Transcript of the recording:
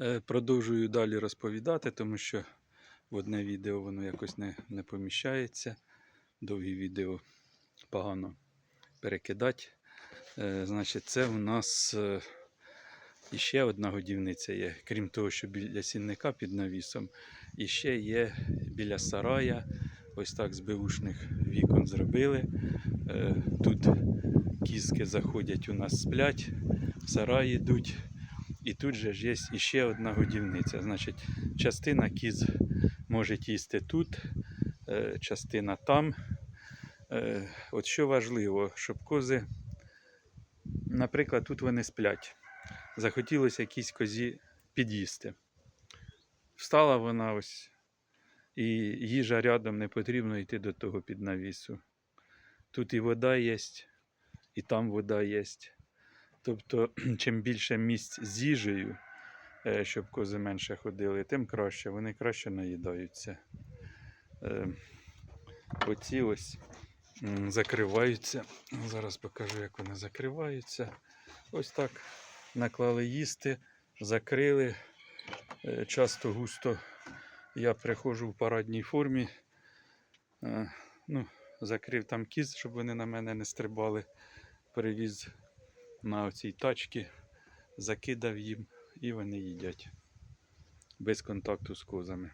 Е, Продовжую далі розповідати, тому що в одне відео воно якось не, не поміщається. Довгі відео погано перекидати. Е, Значить, це в нас е, іще одна годівниця є. Крім того, що біля сінника під навісом, і ще є біля сарая. Ось так з беушних вікон зробили. Тут кізки заходять у нас сплять, в сарай йдуть. І тут же є іще одна годівниця. Значить, частина кіз може їсти тут, е, частина там. Е, От що важливо, щоб кози, наприклад, тут вони сплять. Захотілося якійсь козі під'їсти. Встала вона ось, і їжа рядом не потрібно йти до того під навісу. Тут і вода є, і там вода є. Тобто, чим більше місць з їжею, е, щоб кози менше ходили, тим краще. Вони краще наїдаються. Е, Оці ось закриваються. Зараз покажу, як вони закриваються. Ось так наклали їсти, закрили. Е, Часто густо я приходжу в парадній формі. Ну, закрив там кіз, щоб вони на мене не стрибали. Перевіз на оцій тачці, закидав їм і вони їдять без контакту з козами.